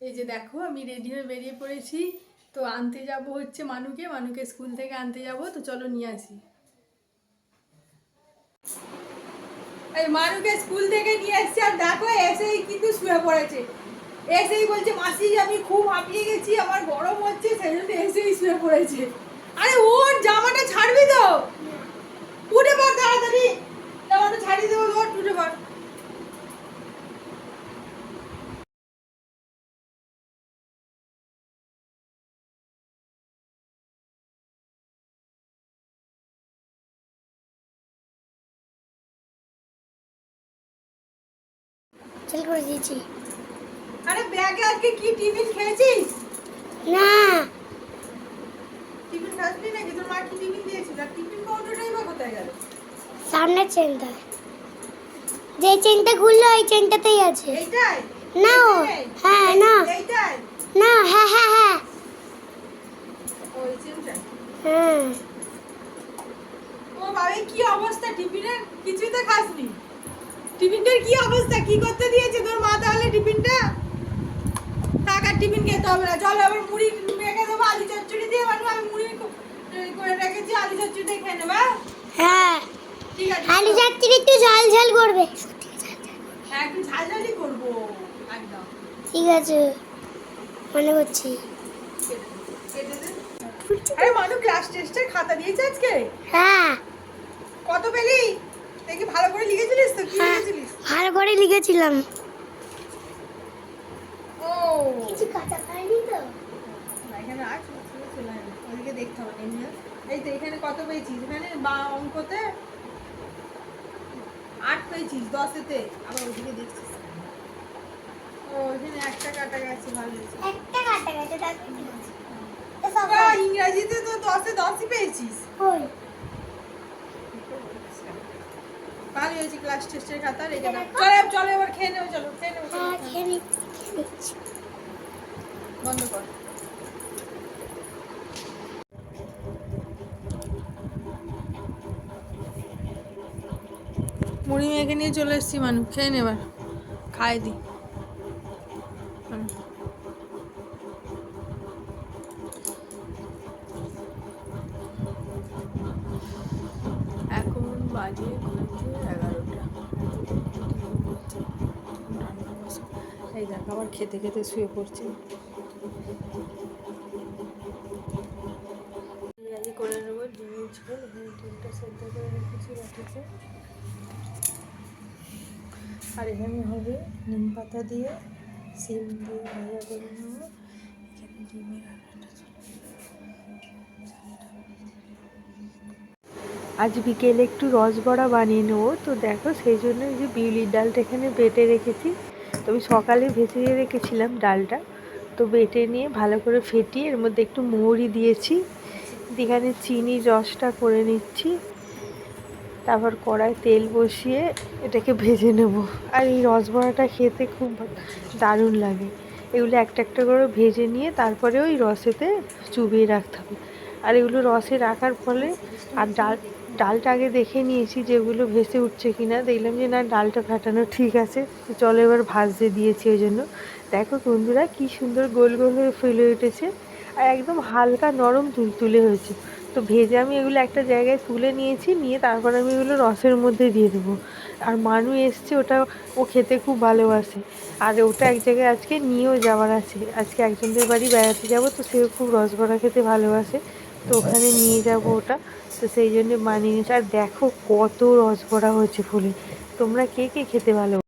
এই যে দেখো, আমি রেডি হয়ে বেরিয়ে পড়েছি। তো আনতে যাব হচ্ছে মানুকে মানুকে স্কুল থেকে আনতে যাব, তো চলো নিয়ে আসি। এই মানুকে স্কুল থেকে নিয়ে এসছি, আর দেখো এসেই কিন্তু শুয়ে পড়েছে। এসেই বলছে, মাসি, আমি খুব হাঁপিয়ে গেছি, আমার গরম হচ্ছে সেই জন্য এসেই শুয়ে পড়েছে। আরে, ওর জামাটা ছাড়বি তো? চাল করে দিয়েছি। আরে ব্যাগে আজকে কি টিফিন খেয়েছিস? না। টিফিন খাসনি নাকি? তোর মা কি টিফিন দিয়েছিল আর টিফিন কৌটোটাই বা কোথায় গেল? সামনের চেনটা। যে চেনটা খুললো ওই চেনটাতেই আছে। এইটাই? না ও। হ্যাঁ না। এইটাই? না হ্যাঁ হ্যাঁ হ্যাঁ। ওই চিন্তাই হ্যাঁ। ও বাবা কি অবস্থা? টিফিনের কিছুই তো খাসনি। টিফিনটার কি অবস্থা? কি করতে দিয়েছে তোর মা তাহলে টিফিনটা? থাক আর টিফিন খেতে হবে না। চলো আবার মুড়ি মেখে দেবো আলু চচ্চড়ি দিয়ে বানবো। আমি মুড়ি করে রেখেছি আলু চচ্চড়ি দিয়ে খেয়ে নেবে হ্যাঁ? হ্যাঁ। ঠিক আছে আলু। যাত্রী একটু ঝাল ঝাল করবে। হ্যাঁ একটু ঝাল ঝালই করব। একদম। ঠিক আছে। মনে করছি আরে মানু ক্লাস টেস্টের খাতা দিয়েছে আজকে? হ্যাঁ। কত পেলি? দেখি ভালো করে লিখেছিলিস তো? কি হ্যাঁ লিখেছিলিস? ভালো করে লিখেছিলাম। ও। কিছু কাটা খাইনি তো? এখানে আয়। ওদিকে দেখতে হবে এই তো এখানে কত পেয়েছিস? এখানে বা অঙ্কতে আট পেয়েছিস দশেতে। আবার ওদিকে দেখছিস। ও এখানে একটা কাটা গেছে ভালো একটা কাটা গেছে ইংরাজিতে তো দশে দশই পেয়েছিস কই ভালো হয়েছে ক্লাস টেস্টের খাতা রেখে দাও চলে চলে এবার খেয়ে নেব চলো খেয়ে নেব হ্যাঁ বন্ধ কর। মুড়ি মেখে নিয়ে চলে এসেছি মানুষ খেয়ে নেবার খাই দি। এখন বাজে ঘুরছে এগারোটা এই দেখ, আবার খেতে খেতে শুয়ে পড়ছে। করে নেব ডিমটা সেদ্ধ করে আর এখানে হবে নিম পাতা দিয়ে, সিম দিয়ে ভাজা করে আজ বিকেলে একটু রসবড়া বানিয়ে নেব। তো দেখো, সেই জন্য যে বিউলির ডালটা এখানে বেটে রেখেছি। তো আমি সকালে ভেজিয়ে রেখেছিলাম ডালটা। তো বেটে নিয়ে ভালো করে ফেটিয়ে এর মধ্যে একটু মৌরি দিয়েছি। এখানে চিনি রসটা করে নিচ্ছি। তারপর কড়াই তেল বসিয়ে এটাকে ভেজে নেব। আর এই রসবড়াটা খেতে খুব দারুণ লাগে। এগুলো একটা একটা করে ভেজে নিয়ে তারপরে ওই রসেতে চুবিয়ে রাখতে হবে। আর এগুলো রসে রাখার ফলে আর ডাল ডালটা আগে দেখে নিয়েছি যেগুলো ভেসে উঠছে কিনা। দেখলাম যে না, ডালটা ফাটানো ঠিক আছে। তো চলো এবার ভাজতে দিয়েছি ওই জন্য। দেখো বন্ধুরা, কি সুন্দর গোল গোল হয়ে ফুলে উঠেছে। আর একদম হালকা নরম তুলতুলে হয়েছে। তো ভেজে আমি এগুলো একটা জায়গায় তুলে নিয়েছি, নিয়ে তারপর আমি এগুলো রসের মধ্যে দিয়ে দেবো। আর মানু এসছে, ওটা ও খেতে খুব ভালোবাসে। আর ওটা এক জায়গায় আজকে নিয়েও যাওয়ার আছে। আজকে একজনদের বাড়ি বেড়াতে যাব, তো সেও খুব রসবড়া খেতে ভালোবাসে। তো ওখানে নিয়ে যাব ওটা। তো সেই জন্য বানিয়ে নিয়েছি। আর দেখো কত রস ভরা হয়েছে ফুলে। তোমরা কে কে খেতে ভালো